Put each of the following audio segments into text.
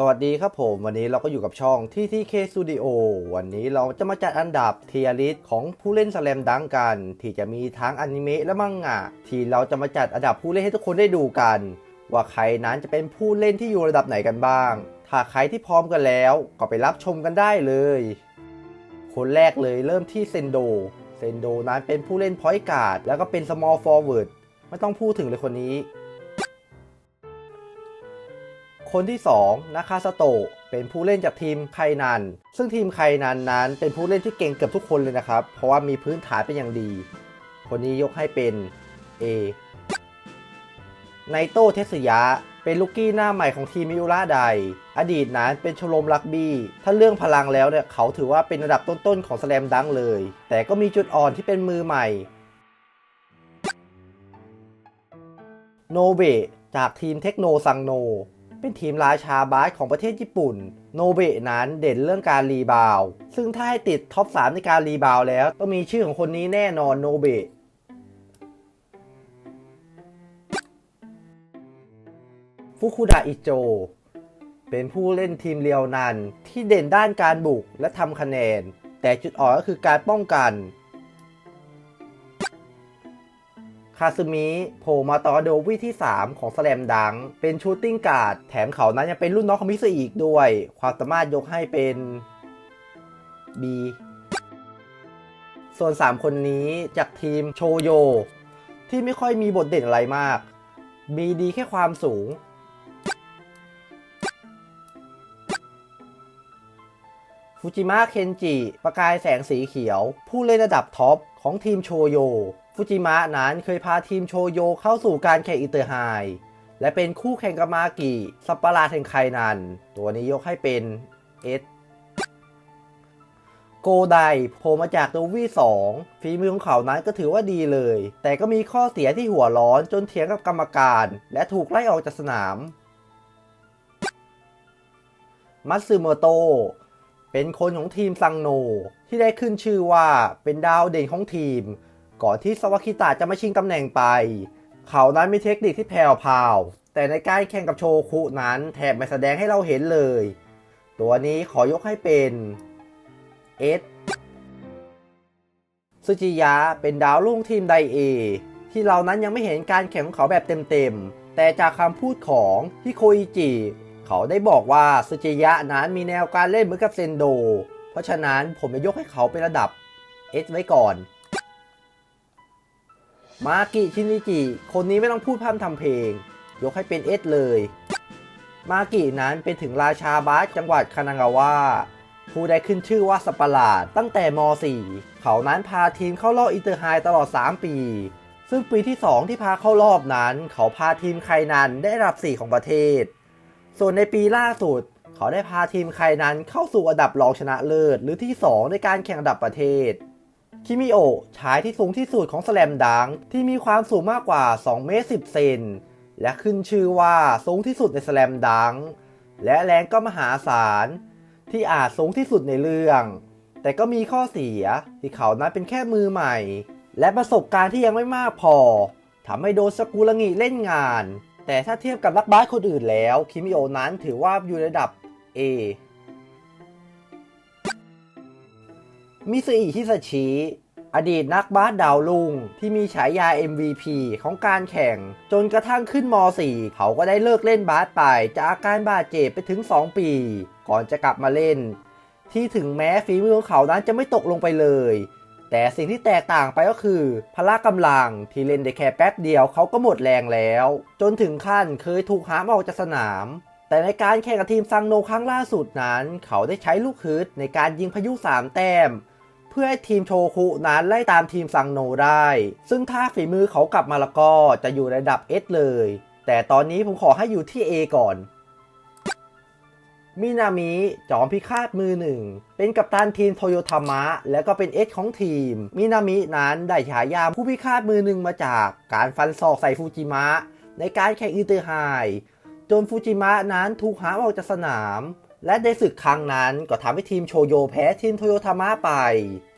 สวัสดีครับผมวันนี้เราก็อยู่กับช่อง TTK Studio วันนี้เราจะมาจัดอันดับเทียริสของผู้เล่นสแลมดังกัน ที่จะมีทั้งอนิเมะและมังงะ ที่เราจะมาจัดอันดับผู้เล่นให้ทุกคนได้ดูกัน ว่าใครนั้นจะเป็นผู้เล่นที่อยู่ระดับไหนกันบ้าง ถ้าใครที่พร้อมกันแล้วก็ไปรับชมกันได้เลย คนแรกเลยเริ่มที่เซนโด เซนโดนั้นเป็นผู้เล่นพอยต์การ์ดแล้วก็เป็น small forward ไม่ต้องพูดถึงเลยคนนี้ คนที่ 2 นาคาสโตะเป็นผู้เล่นจากทีมไคนัน ซึ่งทีมไคนันนั้นเป็นผู้เล่นที่เก่งเกือบทุกคนเลยนะครับ เพราะว่ามีพื้นฐานเป็นอย่างดี คนนี้ยกให้เป็น A ไนโต้เทสยะเป็นลูกกี้หน้าใหม่ของทีมมิอุระไดอดีตนั้นเป็นชมรมรักบี้ ถ้าเรื่องพลังแล้วเนี่ยเขาถือว่าเป็นระดับต้นๆของสแลมดังเลย แต่ก็มีจุดอ่อนที่เป็นมือใหม่ โนเบะจากทีมเทคโนซังโน เป็นทีมราชาบาสของประเทศญี่ปุ่น โนเบะนั้นเด่นเรื่องการรีบาว ซึ่งถ้าให้ติดท็อป 3 ในการรีบาวแล้ว ต้องมีชื่อของคนนี้แน่นอนโนเบะฟุคุดะอิโจ เป็นผู้เล่นทีมเรียวนันที่เด่นด้านการบุกและทำคะแนน แต่จุดอ่อนก็คือการป้องกัน คาซึมิโผล่มาต่อโดวิที่ 3 ของแสลมดัง เป็นชูตติ้งการ์ดแถมเขานั้นยังเป็นรุ่นน้องของมิสอีกด้วย ความสามารถยกให้เป็น B ส่วน 3 คนนี้จากทีมโชโย ที่ไม่ค่อยมีบทเด่นอะไรมาก มีดีแค่ความสูง ฟูจิมะเคนจิ ประกายแสงสีเขียว ผู้เล่นระดับท็อปของทีมโชโย ฟูจิมะนั้นเคยพาทีมโชโยเข้าสู่การแข่งอินเตอร์ไฮและเป็นคู่แข่งกับมากิสัปปะราแห่งไคนัน ตัวนี้ยกให้เป็นเอสโกไดโผล่มาจากโดวี2ฝีมือของเขานั้นก็ถือว่าดีเลย แต่ก็มีข้อเสียที่หัวร้อนจนเถียงกับกรรมการ และถูกไล่ออกจากสนาม มัตสึโมโตเป็นคนของทีมซังโน ที่ได้ขึ้นชื่อว่าเป็นดาวเด่นของทีม ก่อนที่สวาคิตะจะมาชิงตำแหน่งไป เขานั้นมีเทคนิคที่แผ่วพาว แต่ในการแข่งกับโชคุนั้นแทบไม่แสดงให้เราเห็นเลย ตัวนี้ขอยกให้เป็นเอสซูจิยะเป็นดาวรุ่งทีมไดเอที่เรานั้นยังไม่เห็นการแข่งของเขาแบบเต็มๆ แต่จากคำพูดของฮิโคอิจิ เขาได้บอกว่าซูจิยะนั้นมีแนวการเล่นเหมือนกับเซนโด เพราะฉะนั้นผมจะยกให้เขาเป็นระดับ S ไว้ก่อน มากิชินิจิคนนี้ไม่ต้องพูดพร่ำทำเพลง ยกให้เป็น S เลย มากินั้นเป็นถึงราชาบาสจังหวัดคานางาวะผู้ได้ขึ้นชื่อว่าสปาร์ลาดตั้งแต่ม .4 เขานั้นพาทีมเข้ารอบอินเตอร์ไฮตลอด 3 ปี ซึ่งปีที่ 2 ที่พาเข้ารอบนั้น เขาพาทีมไคนันได้อันดับ 4 ของประเทศ ส่วนในปีล่าสุด เขาได้พาทีมไคนันเข้าสู่อันดับรองชนะเลิศ หรือที่ 2 ในการแข่งอันดับประเทศ คิมิโอะชายที่สูงที่สุดของสแลมดังที่มีความสูงมากกว่า 2 เมตร 10 เซน และขึ้นชื่อว่าสูงที่สุดในสแลมดัง และแรงก็มหาศาล ที่อาจสูงที่สุดในเรื่อง แต่ก็มีข้อเสียที่เขานั้นเป็นแค่มือใหม่ และประสบการณ์ที่ยังไม่มากพอทำให้โดนสกุลงิเล่นงาน แต่ถ้าเทียบกับนักบาสคนอื่นแล้ว คิมิโอนั้นถือว่าอยู่ในระดับ A มิซึอิฮิซาชิ อดีตนักบาสดาวลุงที่มีฉายา MVP ของการแข่ง จนกระทั่งขึ้นม .4 เขาก็ได้เลิกเล่นบาสไปจากอาการบาดเจ็บไปถึง 2 ปี ก่อนจะกลับมาเล่น ที่ถึงแม้ฝีมือของเขานั้นจะไม่ตกลงไปเลยแต่สิ่งที่แตกต่างไปก็คือ พละกำลังที่เล่นได้แค่แป๊บเดียวเขาก็หมดแรงแล้ว จนถึงขั้นเคยถูกหามออกจากสนาม แต่ในการแข่งกับทีมซังโนครั้งล่าสุดนั้น เขาได้ใช้ลูกฮึดในการยิงพายุสามแต้ม เพื่อให้ทีมโชคุนั้นไล่ตามทีมซังโนได้ ซึ่งถ้าฝีมือเขากลับมาแล้วก็จะอยู่ระดับ S เลย แต่ตอนนี้ผมขอให้อยู่ที่ A ก่อน มินามิจอมพิฆาตมือหนึ่ง เป็นกัปตันทีมโตโยทามะ และก็เป็นเอสของทีม มินามินั้นได้ฉายาผู้พิฆาตมือหนึ่งมาจากการฟันศอกใส่ฟูจิมะ ในการแข่งอินเตอร์ไฮจนฟูจิมะนั้นถูกหามออกจากสนาม และในศึกครั้งนั้นก็ทำให้ทีมโชโยแพ้ทีมโตโยทามะไป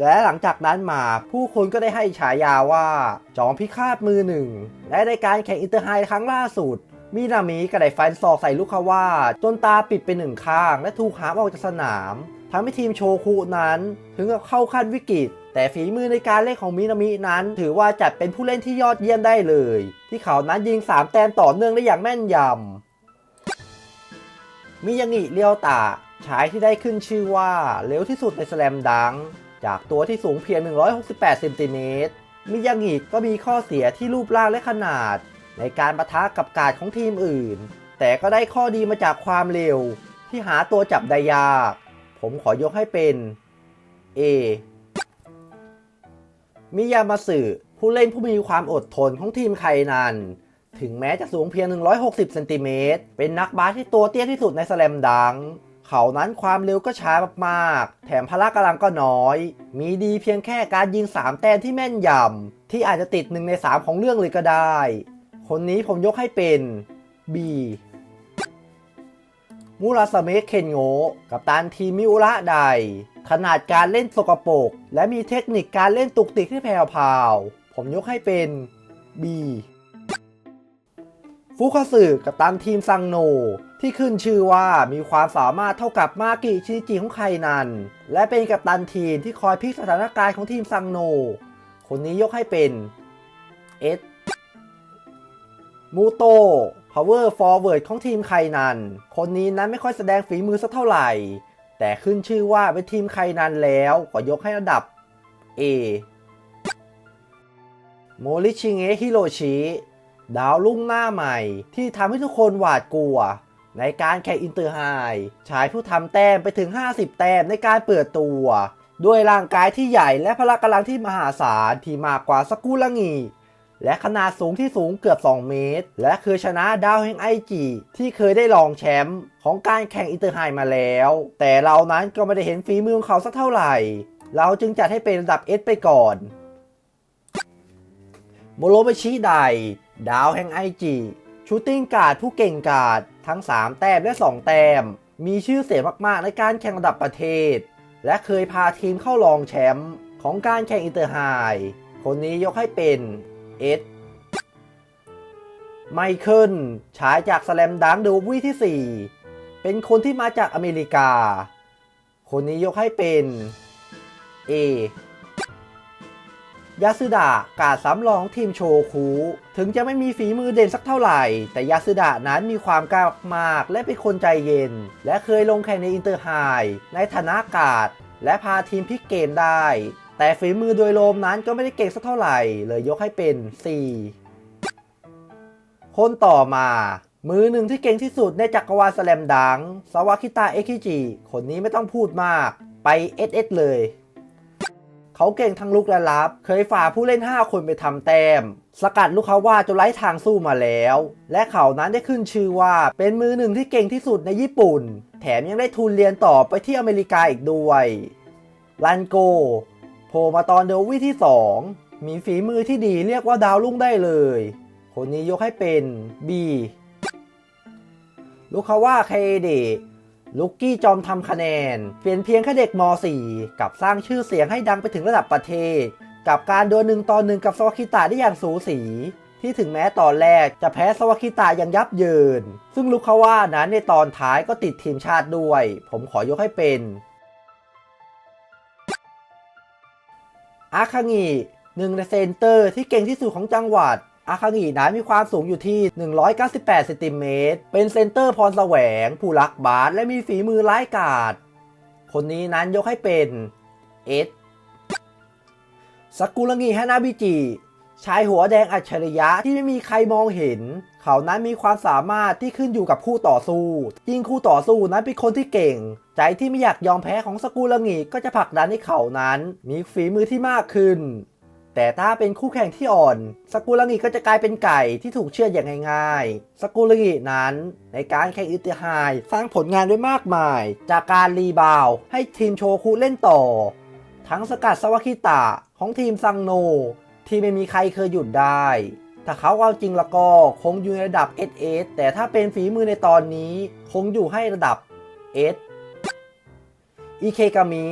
และหลังจากนั้นมาผู้คนก็ได้ให้ฉายาว่า จอมพิฆาตมือหนึ่ง และในการแข่งอินเตอร์ไฮครั้งล่าสุด มินามิกระไดฟันศอกใส่ลูกคาว่า จนตาปิดไปหนึ่งข้าง และถูกหามออกจากสนามทำให้ทีมโชคุนั้น ถึงกับเข้าขั้นวิกฤต แต่ฝีมือในการเล่นของมินามินั้น ถือว่าจัดเป็นผู้เล่นที่ยอดเยี่ยมได้เลย ที่เขานั้นยิง 3 แต้มต่อเนื่องได้อย่างแม่นยำ มิยางิเรียวตะชายที่ได้ขึ้นชื่อว่าเร็วที่สุดในสแลมดัง จากตัวที่สูงเพียง 168 เซนติเมตร มิยางิก็มีข้อเสียที่รูปร่างและขนาด ในการประทะกับการดของทีมอื่น แต่ก็ได้ข้อดีมาจากความเร็ว ที่หาตัวจับได้ยาก ผมขอยกให้เป็น A มิยามาสึผู้เล่นผู้มีความอดทนของทีมไคนัน ถึงแม้จะสูงเพียง 160 เซนติเมตร เป็นนักบาสที่ตัวเตี้ยที่สุดในสแลมดัง เขานั้นความเร็วก็ช้ามากๆ แถมพละกำลังก็น้อย มีดีเพียงแค่การยิง 3 แต้มที่แม่นยำ ที่อาจจะติด 1 ใน 3 ของเรื่องเลยก็ได้ คนนี้ผมยกให้เป็น B มูราสเมะเคนโงกับตันทีมิอุระไดขนาดการเล่นสกปรกและมีเทคนิคการเล่นตุกติกที่แผ่วพาว ผมยกให้เป็น B ฟุคาสึกับตันทีมซังโน ที่ขึ้นชื่อว่ามีความสามารถเท่ากับมากิชิจิของไคนัน และเป็นกัปตันทีมที่คอยพลิกสถานการณ์ของทีมซังโน คนนี้ยกให้เป็น S มูโต power forward ของทีมไคนัน คนนี้นั้นไม่ค่อยแสดงฝีมือสักเท่าไหร่ แต่ขึ้นชื่อว่าเป็นทีมไคนันแล้วก็ยกให้ระดับ A โมริชิเงะฮิโรชิ ดาวรุ่งหน้าใหม่ ที่ทำให้ทุกคนหวาดกลัว ในการแข่งอินเตอร์ไฮชายผู้ทำแต้มไปถึง 50 แต้มในการเปิดตัว ด้วยร่างกายที่ใหญ่และพละกำลังที่มหาศาลที่มากกว่าสกุลังีและขนาดสูงที่สูงเกือบ 2 เมตร และเคยชนะดาวแห่งไอจีที่เคยได้รองแชมป์ของการแข่งอินเตอร์ไฮมาแล้ว แต่เรานั้นก็ไม่ได้เห็นฝีมือของเขาสักเท่าไหร่ เราจึงจัดให้เป็นระดับ S ไปก่อน โมโรเบชิได ดาวแห่งไอจีชูตติ้งการ์ดผู้เก่งการ์ดทั้ง 3 แต้มและ 2 แต้ม มีชื่อเสียงมากๆในการแข่งระดับประเทศ และเคยพาทีมเข้ารองแชมป์ของการแข่งอินเตอร์ไฮคนนี้ยกให้เป็นเอสไมเคิลฉายจากสแลมดังดูวีที่ 4 เป็นคนที่มาจากอเมริกา คนนี้ยกให้เป็น A ยาสึดะกาดสำรองทีมโชคุถึงจะไม่มีฝีมือเด่นสักเท่าไหร่ แต่ยาสึดะนั้นมีความกล้ามากและเป็นคนใจเย็น และเคยลงแข่งในอินเตอร์ไฮในฐานะกาดและพาทีมพลิกเกมได้ แต่ฝีมือโดยรวมนั้นก็ไม่ได้เก่งสักเท่าไหร่ เลยยกให้เป็น C คนต่อมามือหนึ่งที่เก่งที่สุดในจักรวาลแสลมดังสวาคิตาเอคิจิ คนนี้ไม่ต้องพูดมาก ไป SS เลย เขาเก่งทั้งลุกและรับ เคยฝ่าผู้เล่น 5 คนไปทำแต้ม สกัดลูกเขาว่าจนไร้ทางสู้มาแล้ว และเขานั้นได้ขึ้นชื่อว่าเป็นมือหนึ่งที่เก่งที่สุดในญี่ปุ่น แถมยังได้ทุนเรียนต่อไปที่อเมริกาอีกด้วยลันโกโผล่มาตอนเดลวี่ที่ 2 มีฝีมือที่ดีเรียกว่าดาวรุ่งได้เลย คนนี้ยกให้เป็น B ลูกเขาว่าเคเด ลูกกี้จอมทำคะแนน เปลี่ยนเพียงแค่เด็กม .4 กับสร้างชื่อเสียงให้ดังไปถึงระดับประเทศ กับการดวลหนึ่งต่อหนึ่งกับสวาคิตะได้อย่างสูสี ที่ถึงแม้ตอนแรกจะแพ้สวาคิตะอย่างยับเยิน ซึ่งลูกเขาว่านั้นในตอนท้ายก็ติดทีมชาติด้วย ผมขอยกให้เป็น อาคางิหนึ่งในเซนเตอร์ที่เก่งที่สุดของจังหวัด อาคางินั้นมีความสูงอยู่ที่ 198เซนติเมตร เป็นเซนเตอร์พรแสวง ผู้รักบาสและมีฝีมือร้ายกาจ คนนี้นั้นยกให้เป็นเอสสกุลงิฮานาบิจิ ชายหัวแดงอัจฉริยะที่ไม่มีใครมองเห็น เขานั้นมีความสามารถที่ขึ้นอยู่กับคู่ต่อสู้ ยิ่งคู่ต่อสู้นั้นเป็นคนที่เก่ง ใจที่ไม่อยากยอมแพ้ของสกุลงิก็จะผลักดันให้เขานั้น มีฝีมือที่มากขึ้น แต่ถ้าเป็นคู่แข่งที่อ่อน สกุลังิก็จะกลายเป็นไก่ที่ถูกเชือดอย่างง่ายๆ สกุลังินั้นในการแข่งอิตอร์ไฮสร้างผลงานไว้มากมาย จากการรีบาวให้ทีมโชคุเล่นต่อ ทั้งสกัดสวาคิตะของทีมซังโน ที่ไม่มีใครเคยหยุดได้ ถ้าเขาเอาจริงแล้วก็คงอยู่ในระดับ SS แต่ถ้าเป็นฝีมือในตอนนี้คงอยู่ให้ระดับ S อิเคกามิ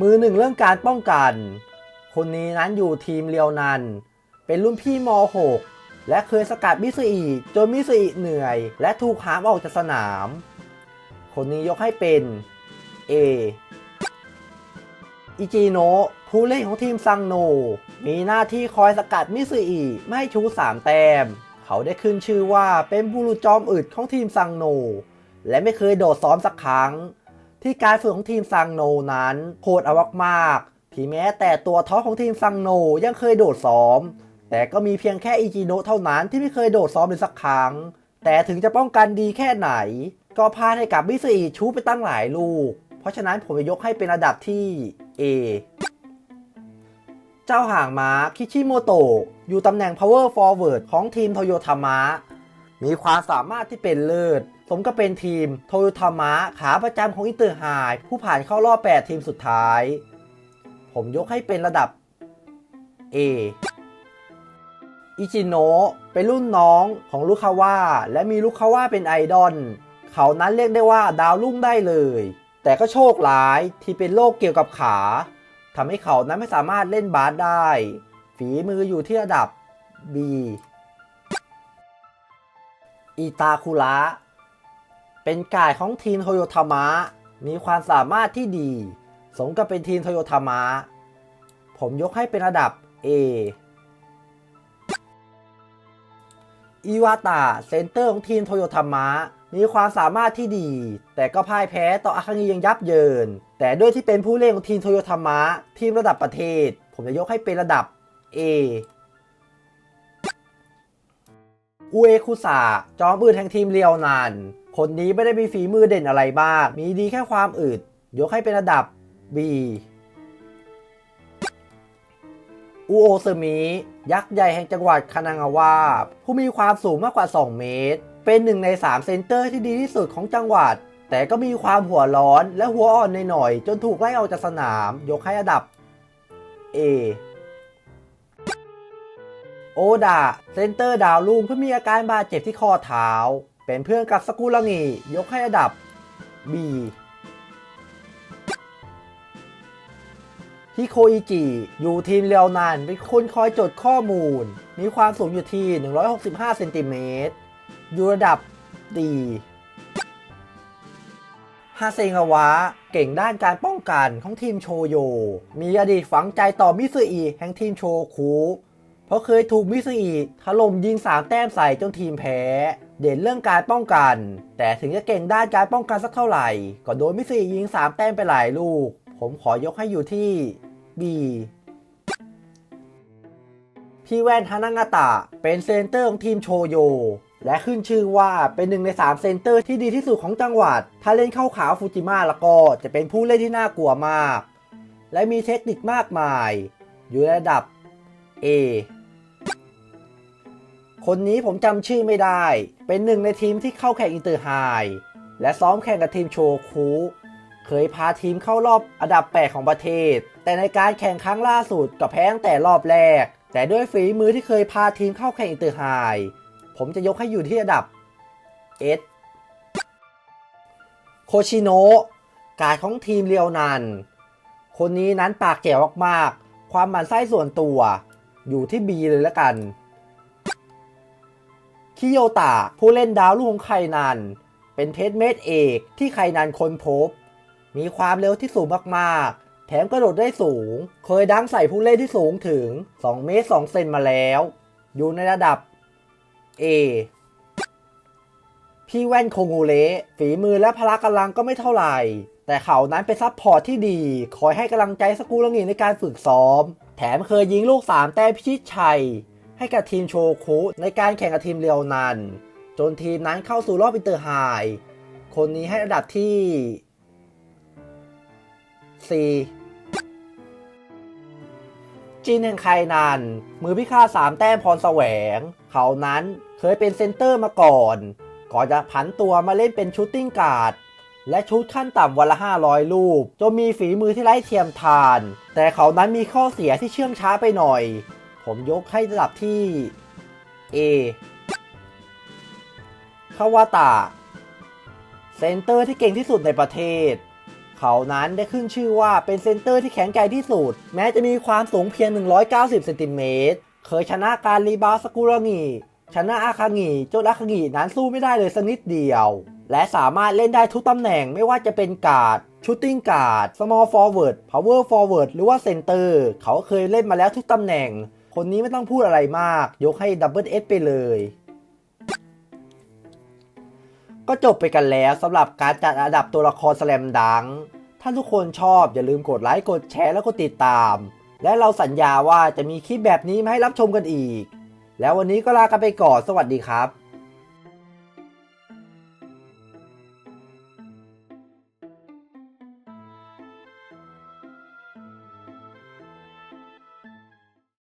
มือหนึ่งเรื่องการป้องกัน คนนี้นั้นอยู่ทีมเรียวนัน เป็นรุ่นพี่ม .6 และเคยสกัดมิซุอิจนมิซุอิเหนื่อย และถูกหามออกจากสนาม คนนี้ยกให้เป็น A อิจิโนะผู้เล่นของทีมซังโน มีหน้าที่คอยสกัดมิซุอิไม่ให้ชูสามแต้ม เขาได้ขึ้นชื่อว่าเป็นบุรุษจอมอึดของทีมซังโน และไม่เคยโดดซ้อมสักครั้ง ที่การฝึกของทีมซังโนนั้นโหดเอามาก ที่แม้แต่ตัวท็อปของทีมซังโนยังเคยโดดซ้อม แต่ก็มีเพียงแค่อิจิโนะเท่านั้นที่ไม่เคยโดดซ้อมเลยสักครั้ง แต่ถึงจะป้องกันดีแค่ไหน ก็พลาดให้กับมิสอีชูไปตั้งหลายลูก เพราะฉะนั้นผมจะยกให้เป็นระดับที่ A เจ้าห่างม้าคิชิโมโตะอยู่ตำแหน่ง power forward ของทีมโตโยทามะมีความสามารถที่เป็นเลิศ สมกับเป็นทีมโตโยทามะขาประจำของอินเตอร์ไฮผู้ผ่านเข้ารอบ 8 ทีมสุดท้าย ผมยกให้เป็นระดับ A อิจิโนะเป็นรุ่นน้องของลูคาว่าและมีลูคาว่าเป็นไอดอลเขานั้นเรียกได้ว่าดาวรุ่งได้เลย แต่ก็โชคร้ายที่เป็นโรคเกี่ยวกับขาทำให้เขานั้นไม่สามารถเล่นบาสได้ ฝีมืออยู่ที่ระดับ B อิตาคุระเป็นกายของทีมโตโยทามะมีความสามารถที่ดี สมกับเป็นทีมโตโยทามะผมยกให้เป็นระดับ A อิวาตะเซนเตอร์ของทีมโตโยทามะมีความสามารถที่ดี แต่ก็พ่ายแพ้ต่ออาคางิยังยับเยิน แต่ด้วยที่เป็นผู้เล่นของทีมโตโยทามะทีมระดับประเทศ ผมจะยกให้เป็นระดับ A อุเอคุสะจอมอึดแห่งทีมเรียวนันคนนี้ไม่ได้มีฝีมือเด่นอะไรบ้างมีดีแค่ความอึดยกให้เป็นระดับ B อุโอซึมิยักษ์ใหญ่แห่งจังหวัดคานางาวะผู้มีความสูงมากกว่า 2 เมตร เป็นหนึ่งใน 3 เซนเตอร์ที่ดีที่สุดของจังหวัด แต่ก็มีความหัวร้อนและหัวอ่อนในหน่อย จนถูกไล่ออกจากสนาม ยกให้ระดับ A โอดาเซนเตอร์ดาวรุ่งเพื่อมีอาการบาดเจ็บที่ข้อเท้า เป็นเพื่อนกับสกุลังิยกให้ระดับ B ฮิโคอิจิอยู่ทีมเรียวนานเป็นคนคอยจดข้อมูล มีความสูงอยู่ที่ 165เซนติเมตรอยู่ระดับดีฮาเซงาวะเก่งด้านการป้องกันของทีมโชโย มีอดีตฝังใจต่อมิซึอิแห่งทีมโชคุ เพราะเคยถูกมิซึอิถล่มยิง3แต้มใส่จนทีมแพ้ เด่นเรื่องการป้องกัน แต่ถึงจะเก่งด้านการป้องกันสักเท่าไหร่ ก็โดนมิซึอิยิง3แต้มไปหลายลูก ผมขอยกให้อยู่ที่ B พี่แว่นฮานางาตะเป็นเซนเตอร์ของทีมโชโย และขึ้นชื่อว่าเป็นหนึ่งใน 3 เซนเตอร์ที่ดีที่สุดของจังหวัด ถ้าเล่นเข้าขาวฟูจิมะแล้วก็จะเป็นผู้เล่นที่น่ากลัวมาก และมีเทคนิคมากมาย อยู่ระดับ A คนนี้ผมจำชื่อไม่ได้ เป็นหนึ่งในทีมที่เข้าแข่งอินเตอร์ไฮและซ้อมแข่งกับทีมโชคุ เคยพาทีมเข้ารอบอันดับ 8 ของประเทศ แต่ในการแข่งครั้งล่าสุดก็แพ้ตั้งแต่รอบแรก แต่ด้วยฝีมือที่เคยพาทีมเข้าแข่งอินเตอร์ไฮผมจะยกให้อยู่ที่ระดับ S โคชิโนะการดของทีมเรียวนัน คนนี้นั้นปากแจ๋วมากๆ ความหมันไส้ส่วนตัว อยู่ที่ B เลยละกันคิโยตะผู้เล่นดาวรุ่งของไคนัน เป็นเทสเมดเอกที่ไคนันค้นพบ มีความเร็วที่สูงมากๆ แถมกระโดดได้สูง เคยดังใส่ผู้เล่นที่สูงถึง 2 เมตร 2 เซนมาแล้ว อยู่ในระดับ A พี่แว่นโคงูเละฝีมือและพละกำลังก็ไม่เท่าไหร่ แต่เขานั้นเป็นซับพอร์ตที่ดี คอยให้กำลังใจสกูลังิในการฝึกซ้อม แถมเคยยิงลูก 3 แต้มพิชิตชัย ให้กับทีมโชคุในการแข่งกับทีมเรียวนัน จนทีมนั้นเข้าสู่รอบอินเตอร์ไฮคนนี้ให้ระดับที่ 4จีนแห่งไคนันมือพิฆาตสามแต้มพรแสวง เขานั้นเคยเป็นเซนเตอร์มาก่อน ก่อนจะผันตัวมาเล่นเป็นชูตติ้งการ์ดและชุดขั้นต่ำวันละ 500 ลูกจนมีฝีมือที่ไร้เทียมทาน แต่เขานั้นมีข้อเสียที่เชื่องช้าไปหน่อย ผมยกให้ระดับที่ A คาวาตะ เซนเตอร์ที่เก่งที่สุดในประเทศ เขานั้นได้ขึ้นชื่อว่าเป็นเซนเตอร์ที่แข็งแกร่งที่สุด แม้จะมีความสูงเพียง 190เซนติเมตร เคยชนะการรีบาสกุลงิชนะอาคางิจนอาคางินั้นสู้ไม่ได้เลยสักนิดเดียว และสามารถเล่นได้ทุกตำแหน่งไม่ว่าจะเป็นการ์ดชูตติ้งการ์ด small forward power forward หรือว่าเซนเตอร์เขาเคยเล่นมาแล้วทุกตำแหน่ง คนนี้ไม่ต้องพูดอะไรมาก ยกให้ดับเบิลเอสไปเลย ก็จบไปกันแล้วสำหรับการจัดอันดับตัวละครสแลมดัง ถ้าทุกคนชอบอย่าลืมกดไลค์กดแชร์แล้วก็ติดตาม และเราสัญญาว่าจะมีคลิปแบบนี้มาให้รับชมกันอีก แล้ววันนี้ก็ลากันไปก่อนสวัสดีครับ